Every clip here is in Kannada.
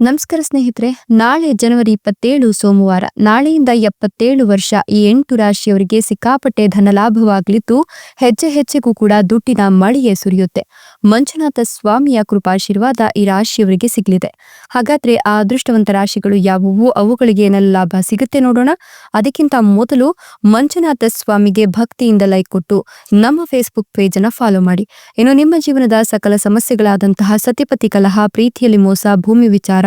ನಮಸ್ಕಾರ ಸ್ನೇಹಿತರೆ, ನಾಳೆ ಜನವರಿ ಇಪ್ಪತ್ತೇಳು ಸೋಮವಾರ, ನಾಳೆಯಿಂದ ಎಪ್ಪತ್ತೇಳು ವರ್ಷ ಈ ಎಂಟು ರಾಶಿಯವರಿಗೆ ಸಿಕ್ಕಾಪಟ್ಟೆ ಧನಲಾಭವಾಗಲಿದ್ದು, ಹೆಜ್ಜೆ ಹೆಜ್ಜೆಗೂ ಕೂಡ ದುಡ್ಡಿನ ಮಳೆಯೇ ಸುರಿಯುತ್ತೆ. ಮಂಜುನಾಥ ಸ್ವಾಮಿಯ ಕೃಪಾಶೀರ್ವಾದ ಈ ರಾಶಿಯವರಿಗೆ ಸಿಗಲಿದೆ. ಹಾಗಾದ್ರೆ ಆ ಅದೃಷ್ಟವಂತ ರಾಶಿಗಳು ಯಾವುವು? ಅವುಗಳಿಗೆ ಏನೆಲ್ಲ ಲಾಭ ಸಿಗುತ್ತೆ ನೋಡೋಣ. ಅದಕ್ಕಿಂತ ಮೊದಲು ಮಂಜುನಾಥ ಸ್ವಾಮಿಗೆ ಭಕ್ತಿಯಿಂದ ಲೈಕ್ ಕೊಟ್ಟು ನಮ್ಮ ಫೇಸ್ಬುಕ್ ಪೇಜ್ ಅನ್ನ ಫಾಲೋ ಮಾಡಿ. ಇನ್ನು ನಿಮ್ಮ ಜೀವನದ ಸಕಲ ಸಮಸ್ಯೆಗಳಾದಂತಹ ಸತಿಪತಿ ಕಲಹ, ಪ್ರೀತಿಯಲ್ಲಿ ಮೋಸ, ಭೂಮಿ ವಿಚಾರ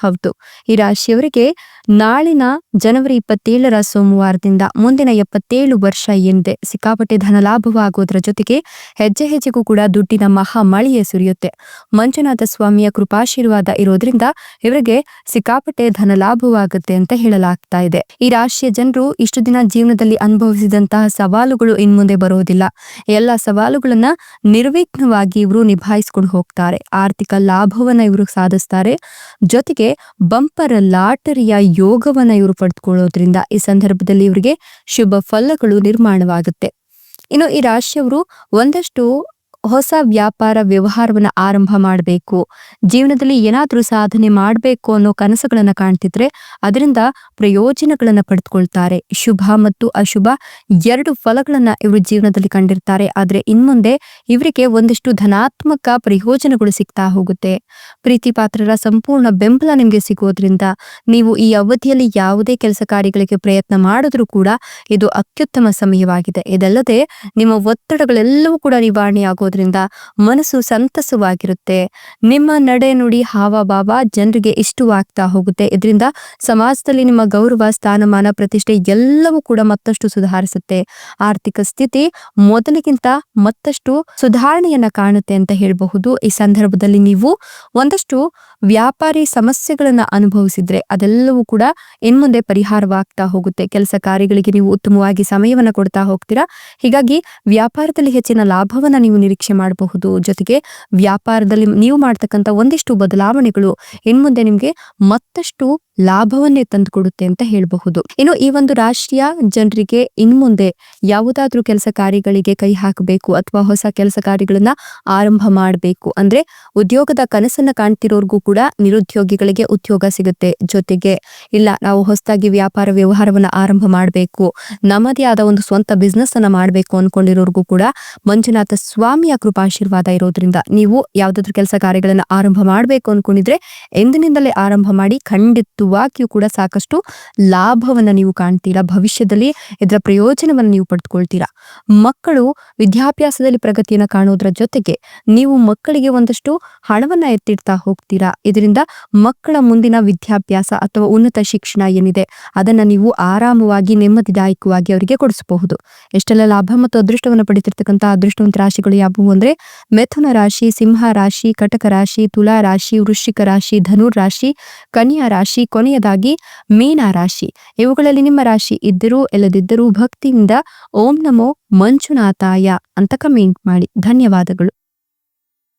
ಹೌದು. ಈ ರಾಶಿಯವರಿಗೆ ನಾಳಿನ ಜನವರಿ ಇಪ್ಪತ್ತೇಳರ ಸೋಮವಾರದಿಂದ ಮುಂದಿನ ಎಪ್ಪತ್ತೇಳು ವರ್ಷ ಎಂದೆ ಸಿಕ್ಕಾಪಟ್ಟೆ ಧನ ಲಾಭವಾಗುವುದರ ಜೊತೆಗೆ ಹೆಜ್ಜೆ ಹೆಜ್ಜೆಗೂ ಕೂಡ ದುಡ್ಡಿನ ಮಹಾ ಮಳೆಯೇ ಸುರಿಯುತ್ತೆ. ಮಂಜುನಾಥ ಸ್ವಾಮಿಯ ಕೃಪಾಶೀರ್ವಾದ ಇರೋದ್ರಿಂದ ಇವರಿಗೆ ಸಿಕ್ಕಾಪಟ್ಟೆ ಧನ ಲಾಭವಾಗುತ್ತೆ ಅಂತ ಹೇಳಲಾಗ್ತಾ ಇದೆ. ಈ ರಾಶಿಯ ಜನರು ಇಷ್ಟು ದಿನ ಜೀವನದಲ್ಲಿ ಅನುಭವಿಸಿದಂತಹ ಸವಾಲುಗಳು ಇನ್ಮುಂದೆ ಬರೋದಿಲ್ಲ. ಎಲ್ಲ ಸವಾಲುಗಳನ್ನ ನಿರ್ವಿಘ್ನವಾಗಿ ಇವರು ನಿಭಾಯಿಸಿಕೊಂಡು ಹೋಗ್ತಾರೆ. ಆರ್ಥಿಕ ಲಾಭವನ್ನ ಇವರು ಸಾಧಿಸ್ತಾರೆ. ಜೊತೆಗೆ ಬಂಪರ್ ಲಾಟರಿಯ ಯೋಗವನ್ನ ಇವರು ಪಡೆದುಕೊಳ್ಳೋದ್ರಿಂದ ಈ ಸಂದರ್ಭದಲ್ಲಿ ಇವರಿಗೆ ಶುಭ ಫಲಗಳು ನಿರ್ಮಾಣವಾಗುತ್ತೆ. ಇನ್ನು ಈ ರಾಶಿಯವರು ಒಂದಷ್ಟು ಹೊಸ ವ್ಯಾಪಾರ ವ್ಯವಹಾರವನ್ನ ಆರಂಭ ಮಾಡಬೇಕು. ಜೀವನದಲ್ಲಿ ಏನಾದರೂ ಸಾಧನೆ ಮಾಡಬೇಕು ಅನ್ನೋ ಕನಸುಗಳನ್ನ ಕಾಣ್ತಿದ್ರೆ ಅದರಿಂದ ಪ್ರಯೋಜನಗಳನ್ನ ಪಡೆದುಕೊಳ್ತಾರೆ. ಶುಭ ಮತ್ತು ಅಶುಭ ಎರಡು ಫಲಗಳನ್ನ ಇವರು ಜೀವನದಲ್ಲಿ ಕಂಡಿರ್ತಾರೆ. ಆದ್ರೆ ಇನ್ಮುಂದೆ ಇವರಿಗೆ ಒಂದಿಷ್ಟು ಧನಾತ್ಮಕ ಪ್ರಯೋಜನಗಳು ಸಿಗ್ತಾ ಹೋಗುತ್ತೆ. ಪ್ರೀತಿ ಪಾತ್ರರ ಸಂಪೂರ್ಣ ಬೆಂಬಲ ನಿಮಗೆ ಸಿಗೋದ್ರಿಂದ ನೀವು ಈ ಅವಧಿಯಲ್ಲಿ ಯಾವುದೇ ಕೆಲಸ ಕಾರ್ಯಗಳಿಗೆ ಪ್ರಯತ್ನ ಮಾಡಿದ್ರೂ ಕೂಡ ಇದು ಅತ್ಯುತ್ತಮ ಸಮಯವಾಗಿದೆ. ಇದಲ್ಲದೆ ನಿಮ್ಮ ಒತ್ತಡಗಳೆಲ್ಲವೂ ಕೂಡ ನಿವಾರಣೆ ಆಗೋದ್ರಿಂದ ಮನಸ್ಸು ಸಂತಸವಾಗಿರುತ್ತೆ. ನಿಮ್ಮ ನಡೆ ನುಡಿ ಹಾವಭಾವ ಜನರಿಗೆ ಇಷ್ಟವಾಗ್ತಾ ಹೋಗುತ್ತೆ. ಇದರಿಂದ ಸಮಾಜದಲ್ಲಿ ನಿಮ್ಮ ಗೌರವ, ಸ್ಥಾನಮಾನ, ಪ್ರತಿಷ್ಠೆ ಎಲ್ಲವೂ ಕೂಡ ಮತ್ತಷ್ಟು ಸುಧಾರಿಸುತ್ತೆ. ಆರ್ಥಿಕ ಸ್ಥಿತಿ ಮೊದಲಿಗಿಂತ ಮತ್ತಷ್ಟು ಸುಧಾರಣೆಯನ್ನ ಕಾಣುತ್ತೆ ಅಂತ ಹೇಳಬಹುದು. ಈ ಸಂದರ್ಭದಲ್ಲಿ ನೀವು ಒಂದಷ್ಟು ವ್ಯಾಪಾರಿ ಸಮಸ್ಯೆಗಳನ್ನ ಅನುಭವಿಸಿದ್ರೆ ಅದೆಲ್ಲವೂ ಕೂಡ ಇನ್ಮುಂದೆ ಪರಿಹಾರವಾಗ್ತಾ ಹೋಗುತ್ತೆ. ಕೆಲಸ ಕಾರ್ಯಗಳಿಗೆ ನೀವು ಉತ್ತಮವಾಗಿ ಸಮಯವನ್ನ ಕೊಡ್ತಾ ಹೋಗ್ತೀರಾ? ಹೀಗಾಗಿ ವ್ಯಾಪಾರದಲ್ಲಿ ಹೆಚ್ಚಿನ ಲಾಭವನ್ನ ನೀವು ನಿರೀಕ್ಷೆ ಮಾಡಬಹುದು. ಜೊತೆಗೆ ವ್ಯಾಪಾರದಲ್ಲಿ ನೀವು ಮಾಡ್ತಕ್ಕಂಥ ಒಂದಿಷ್ಟು ಬದಲಾವಣೆಗಳು ಇನ್ಮುಂದೆ ನಿಮಗೆ ಮತ್ತಷ್ಟು ಲಾಭವನ್ನೇ ತಂದುಕೊಡುತ್ತೆ ಅಂತ ಹೇಳಬಹುದು. ಇನ್ನು ಈ ಒಂದು ರಾಷ್ಟ್ರೀಯ ಜನರಿಗೆ ಇನ್ಮುಂದೆ ಯಾವುದಾದ್ರೂ ಕೆಲಸ ಕಾರ್ಯಗಳಿಗೆ ಕೈ ಹಾಕಬೇಕು ಅಥವಾ ಹೊಸ ಕೆಲಸ ಕಾರ್ಯಗಳನ್ನ ಆರಂಭ ಮಾಡಬೇಕು ಅಂದ್ರೆ ಉದ್ಯೋಗದ ಕನಸನ್ನ ಕಾಣ್ತಿರೋರ್ಗೂ ಕೂಡ ನಿರುದ್ಯೋಗಿಗಳಿಗೆ ಉದ್ಯೋಗ ಸಿಗುತ್ತೆ. ಜೊತೆಗೆ ಇಲ್ಲ, ನಾವು ಹೊಸದಾಗಿ ವ್ಯಾಪಾರ ವ್ಯವಹಾರವನ್ನ ಆರಂಭ ಮಾಡಬೇಕು, ನಮ್ಮದೇ ಆದ ಒಂದು ಸ್ವಂತ ಬಿಸ್ನೆಸ್ ಅನ್ನ ಮಾಡಬೇಕು ಅನ್ಕೊಂಡಿರೋರ್ಗೂ ಕೂಡ ಮಂಜುನಾಥ ಸ್ವಾಮಿಯ ಕೃಪಾಶೀರ್ವಾದ ಇರೋದ್ರಿಂದ ನೀವು ಯಾವ್ದಾದ್ರು ಕೆಲಸ ಕಾರ್ಯಗಳನ್ನ ಆರಂಭ ಮಾಡಬೇಕು ಅನ್ಕೊಂಡಿದ್ರೆ ಎಂದಿನಿಂದಲೇ ಆರಂಭ ಮಾಡಿ ಖಂಡಿತವಾಗಿಯೂ ಕೂಡ ಸಾಕಷ್ಟು ಲಾಭವನ್ನ ನೀವು ಕಾಣ್ತೀರಾ? ಭವಿಷ್ಯದಲ್ಲಿ ಇದರ ಪ್ರಯೋಜನವನ್ನು ನೀವು ಪಡೆದುಕೊಳ್ತೀರಾ ಮಕ್ಕಳು ವಿದ್ಯಾಭ್ಯಾಸದಲ್ಲಿ ಪ್ರಗತಿಯನ್ನ ಕಾಣೋದ್ರ ಜೊತೆಗೆ ನೀವು ಮಕ್ಕಳಿಗೆ ಒಂದಷ್ಟು ಹಣವನ್ನ ಎತ್ತಿಡ್ತಾ ಹೋಗ್ತೀರಾ? ಇದರಿಂದ ಮಕ್ಕಳ ಮುಂದಿನ ವಿದ್ಯಾಭ್ಯಾಸ ಅಥವಾ ಉನ್ನತ ಶಿಕ್ಷಣ ಏನಿದೆ, ಅದನ್ನ ನೀವು ಆರಾಮವಾಗಿ, ನೆಮ್ಮದಿದಾಯಕವಾಗಿ ಅವರಿಗೆ ಕೊಡಿಸಬಹುದು. ಎಷ್ಟೆಲ್ಲ ಲಾಭ ಮತ್ತು ಅದೃಷ್ಟವನ್ನು ಪಡೆದಿರ್ತಕ್ಕಂಥ ಅದೃಷ್ಟವಂತ ರಾಶಿಗಳು ಯಾವುವು ಅಂದ್ರೆ, ಮೆಥುನ ರಾಶಿ, ಸಿಂಹ ರಾಶಿ, ಕಟಕ ರಾಶಿ, ತುಲಾ ರಾಶಿ, ವೃಶ್ಚಿಕ ರಾಶಿ, ಧನುರ್ ರಾಶಿ, ಕನ್ಯಾ ರಾಶಿ ಕೊನೆಯದಾಗಿ ಮೀನ ರಾಶಿ. ಇವುಗಳಲ್ಲಿ ನಿಮ್ಮ ರಾಶಿ ಇದ್ದರೂ ಇಲ್ಲದಿದ್ದರೂ ಭಕ್ತಿಯಿಂದ ಓಂ ನಮೋ ಮಂಜುನಾಥಾಯ ಅಂತ ಕಮೆಂಟ್ ಮಾಡಿ. ಧನ್ಯವಾದಗಳು.